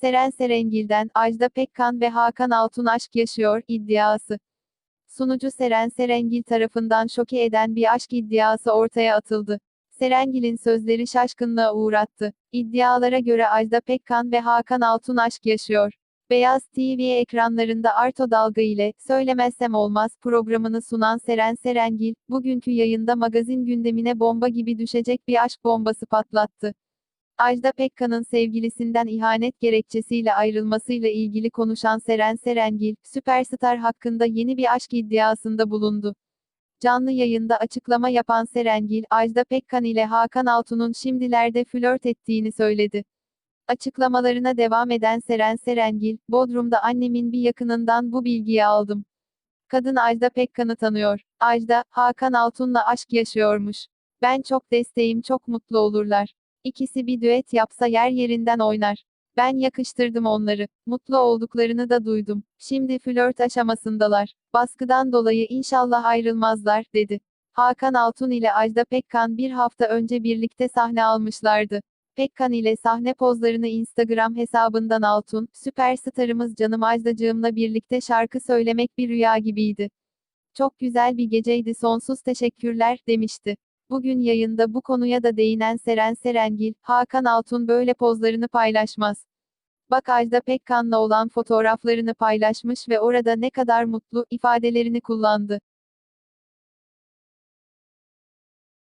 Seren Serengil'den Ajda Pekkan ve Hakan Altun aşk yaşıyor iddiası. Sunucu Seren Serengil tarafından şoke eden bir aşk iddiası ortaya atıldı. Serengil'in sözleri şaşkınlığa uğrattı. İddialara göre Ajda Pekkan ve Hakan Altun aşk yaşıyor. Beyaz TV ekranlarında Arto Dalga ile Söylemezsem Olmaz programını sunan Seren Serengil, bugünkü yayında magazin gündemine bomba gibi düşecek bir aşk bombası patlattı. Ajda Pekkan'ın sevgilisinden ihanet gerekçesiyle ayrılmasıyla ilgili konuşan Seren Serengil, süperstar hakkında yeni bir aşk iddiasında bulundu. Canlı yayında açıklama yapan Serengil, Ajda Pekkan ile Hakan Altun'un şimdilerde flört ettiğini söyledi. Açıklamalarına devam eden Seren Serengil, Bodrum'da annemin bir yakınından bu bilgiyi aldım. Kadın Ajda Pekkan'ı tanıyor. Ajda, Hakan Altun'la aşk yaşıyormuş. Ben çok desteğim çok mutlu olurlar. İkisi bir düet yapsa yer yerinden oynar. Ben yakıştırdım onları. Mutlu olduklarını da duydum. Şimdi flört aşamasındalar. Baskıdan dolayı inşallah ayrılmazlar, dedi. Hakan Altun ile Ajda Pekkan bir hafta önce birlikte sahne almışlardı. Pekkan ile sahne pozlarını Instagram hesabından Altun, süperstarımız canım Ajdacığımla birlikte şarkı söylemek bir rüya gibiydi. Çok güzel bir geceydi sonsuz teşekkürler, demişti. Bugün yayında bu konuya da değinen Seren Serengil, Hakan Altun böyle pozlarını paylaşmaz. Bak Ajda Pekkan'la olan fotoğraflarını paylaşmış ve orada ne kadar mutlu ifadelerini kullandı.